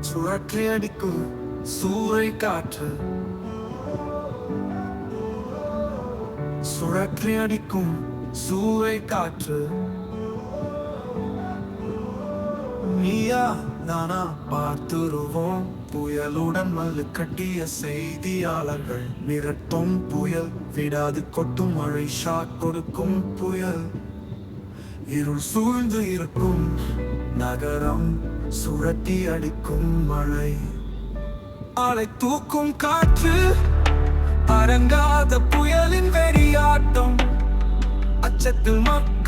சுழற்றி அடிக்கும் சூறை காற்று. சுழற்றி அடிக்கும் சூறை காற்று. நீயா நானா பார்த்துருவோம். புயலுடன் மல்லு கட்டிய செய்தியாளர்கள். மிரட்டும் புயல் விடாது கொட்டும் மழை ஷாக் கொடுக்கும் புயல். இருள் சூழ்ந்து இருக்கும் நகரம். சுழட்டி அடிக்கும் மழை. ஆளை தூக்கும் காற்று அரங்காத புயலின் வெறியாட்டம். அச்சத்தில் மக்கள்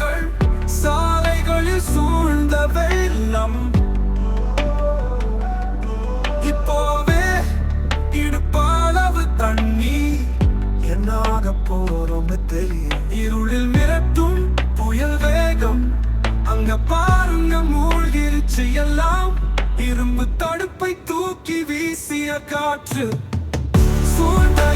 அங்க பாருங்க மூழ்கிருச்சு எல்லாம். இரும்பு தடுப்பை தூக்கி வீசிய காற்று. சூழ்ந்த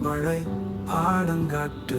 மழை பாடங்காட்டு